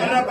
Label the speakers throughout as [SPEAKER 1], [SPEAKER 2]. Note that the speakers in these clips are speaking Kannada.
[SPEAKER 1] ಬರ್ರಪ್ಪ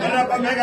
[SPEAKER 1] ಬರ್ರಪ್ಪ ಬೇಗ